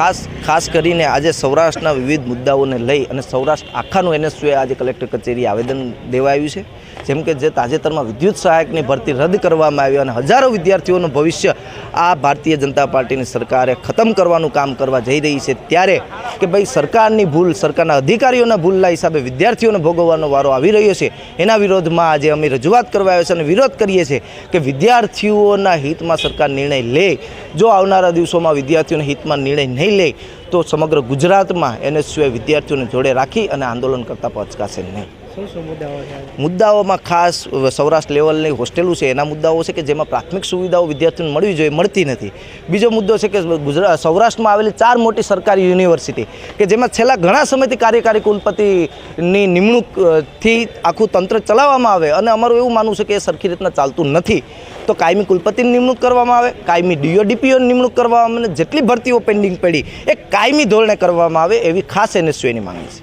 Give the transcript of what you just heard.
ખાસ ખાસ કરીને આજે સૌરાષ્ટ્રના વિવિધ મુદ્દાઓને લઈ અને સૌરાષ્ટ્ર આખાનું એનએસયુએ આજે કલેક્ટર કચેરી આવેદન દેવાયું છે. જેમ કે જે તાજેતરમાં વિદ્યુત સહાયકની ભરતી રદ કરવામાં આવી અને હજારો વિદ્યાર્થીઓનું ભવિષ્ય આ ભારતીય જનતા પાર્ટીની સરકારે ખતમ કરવાનું કામ કરવા જઈ રહી છે ત્યારે કે ભાઈ સરકારની ભૂલ, સરકારના અધિકારીઓના ભૂલના હિસાબે વિદ્યાર્થીઓને ભોગવવાનો વારો આવી રહ્યો છે. એના વિરોધમાં આજે અમે રજૂઆત કરવા આવ્યા છે અને વિરોધ કરીએ છીએ કે વિદ્યાર્થીઓના હિતમાં સરકાર નિર્ણય લે. જો આવનારા દિવસોમાં વિદ્યાર્થીઓના હિતમાં નિર્ણય નહીં લે તો સમગ્ર ગુજરાતમાં એનએસયુએ વિદ્યાર્થીઓને જોડે રાખી અને આંદોલન કરતાં પહોંચકાશે નહીં. મુદ્દાઓમાં ખાસ સૌરાષ્ટ્ર લેવલની હોસ્ટેલો છે, એના મુદ્દાઓ છે કે જેમાં પ્રાથમિક સુવિધાઓ વિદ્યાર્થીઓને મળવી જોઈએ, મળતી નથી. બીજો મુદ્દો છે કે ગુજરાત સૌરાષ્ટ્રમાં આવેલી ચાર મોટી સરકારી યુનિવર્સિટી કે જેમાં છેલ્લા ઘણા સમયથી કાર્યકારી કુલપતિની નિમણૂકથી આખું તંત્ર ચલાવવામાં આવે અને અમારું એવું માનવું છે કે એ સરખી રીતના ચાલતું નથી. તો કાયમી કુલપતિની નિમણૂક કરવામાં આવે, કાયમી ડીઓ ડીપીઓની નિમણૂક કરવામાં આવે જેટલી ભરતીઓ પેન્ડિંગ પડી, એ કાયમી ધોરણે કરવામાં આવે એવી ખાસ એનએસયુની માંગણી છે.